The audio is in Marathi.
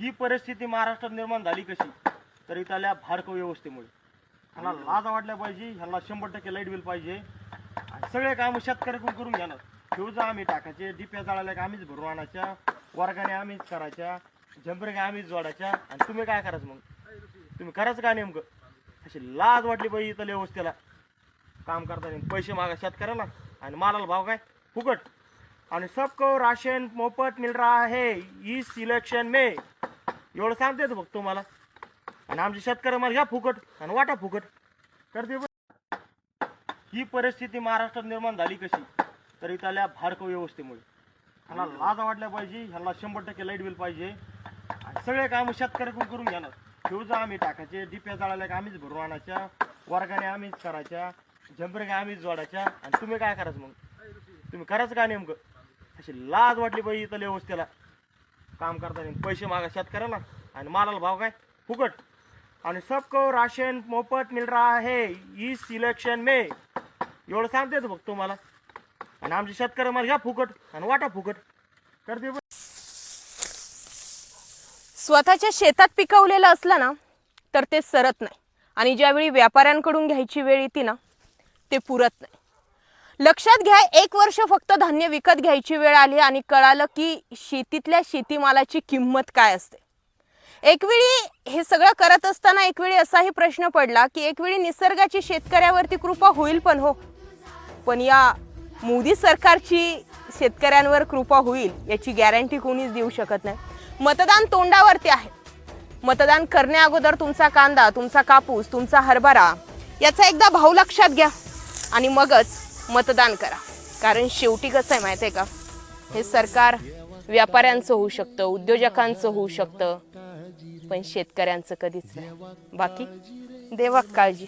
ही परिस्थिती महाराष्ट्रात निर्माण झाली कशी? तर इथल्या भाडक व्यवस्थेमुळे. ह्यांना लाज वाटल्या पाहिजे ह्यांना शंभर टक्के लाइट बिल पाहिजे. आणि सगळे कामं शेतकऱ्याकडून करून घेणार. फ्यूज आम्ही टाकायचे डिप्या जाळायला आम्हीच भरून आणायच्या वर्गाने आम्हीच करायच्या झंपरे आम्हीच जोडायच्या आणि तुम्ही काय करायचं मग? तुम्ही करायचं काय नेमकं? अशी लाज वाटली पाहिजे इथल्या व्यवस्थेला. काम करताना पैसे मागा शेतकऱ्याला आणि मालाला भाव काय? फुकट. आणि सबको राशन मोफत मिल रहा है इस इलेक्शन में. एवढं सांगते येतं फक्त तुम्हाला. आणि आमचे शेतकरी मला घ्या फुकट आणि वाटा फुकट. तर ते ही परिस्थिती महाराष्ट्रात निर्माण झाली कशी? तर इथल्या भाडक व्यवस्थेमुळे. ह्यांना लाज वाटल्या पाहिजे ह्यांना शंभर टक्के लाइट बिल पाहिजे. आणि सगळे कामं शेतकऱ्याकडून करून घेणार. फ्यूज आम्ही टाकायचे डिप्या जाळायला आम्हीच भरून आणायच्या वर्गाने आम्हीच करायच्या झंपरे आम्हीच जोडायच्या. आणि तुम्ही काय करायचं मग? तुम्ही करायचं का नेमकं? अशी लाज वाटली पाहिजे इथल्या व्यवस्थेला. काम करताना पैसे मागा शेतकऱ्याला. आणि मालाला भाव काय? फुकट. आणि सबको राशन मोफत मिल रहा है इस इलेक्शन मे. एवढं सांगते येतं फक्त तुम्हाला. आणि आमचे शेतकरी मला घ्या फुकट आणि वाटा फुकट. तर ते स्वतःच्या शेतात पिकवलेलं असलं ना तर ते सरत नाही. आणि ज्यावेळी व्यापाऱ्यांकडून घ्यायची वेळ येते ना ते पुरत नाही. लक्षात घ्या एक वर्ष फक्त धान्य विकत घ्यायची वेळ आली आणि कळालं की शेतीतल्या शेतीमालाची किंमत काय असते. एकवेळी हे सगळं करत असताना एकवेळी असाही प्रश्न पडला की एकवेळी निसर्गाची शेतकऱ्यावरती कृपा होईल पण हो. पण या मोदी सरकारची शेतकऱ्यांवर कृपा होईल याची गॅरंटी कोणीच देऊ शकत नाही. मतदान तोंडावरती आहे. मतदान करण्या अगोदर तुमचा कांदा तुमचा कापूस तुमचा हरभरा याचा एकदा भाव लक्षात घ्या आणि मगच मतदान करा. कारण शेवटी कसं आहे माहिती आहे का? हे सरकार व्यापाऱ्यांचं होऊ शकतं उद्योजकांचं होऊ शकतं पण शेतकऱ्यांचं कधीच नाही. बाकी देवा काळजी.